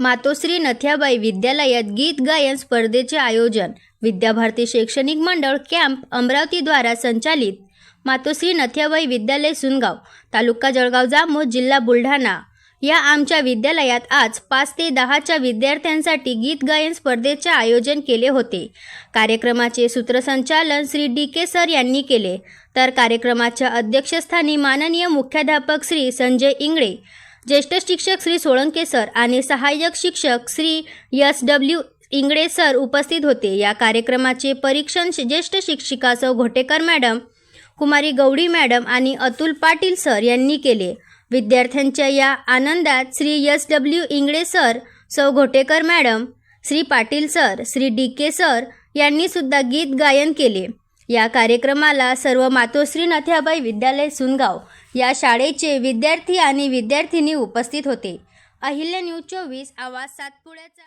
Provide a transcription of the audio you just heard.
मातोश्री नथ्याबाई विद्यालयात गीत गायन स्पर्धेचे आयोजन. विद्याभारती शैक्षणिक मंडळ कॅम्प अमरावतीद्वारा संचालित. मातोश्री नथ्याबाई विद्यालय सुनगाव तालुका जळगाव जामोद जिल्हा बुलढाणा. या आमच्या विद्यालयात आज पाच ते दहाच्या विद्यार्थ्यांसाठी गीत गायन स्पर्धेचे आयोजन केले होते. कार्यक्रमाचे सूत्रसंचालन श्री डी के सर यांनी केले. तर कार्यक्रमाच्या अध्यक्षस्थानी माननीय मुख्याध्यापक श्री संजय इंगळे ज्येष्ठ शिक्षक श्री सोळंके सर आणि सहाय्यक शिक्षक Shri S W Ingale sir उपस्थित होते. या कार्यक्रमाचे परीक्षण ज्येष्ठ शिक्षिका सौ घोटेकर मॅडम कुमारी गौडी मॅडम आणि अतुल पाटील सर यांनी केले. विद्यार्थ्यांच्या या आनंदात Shri S W Ingale sir सौ Ghotekar madam Shri Patil sir Shri D K sir यांनी सुद्धा गीत गायन केले. या कार्यक्रमाला सर्व मातोश्री नथ्याबाई विद्यालय सुनगाव या शाळेचे विद्यार्थी आणि विद्यार्थिनी उपस्थित होते. अहिल्या न्यूज चोवीस आवाज सातपुड्याचा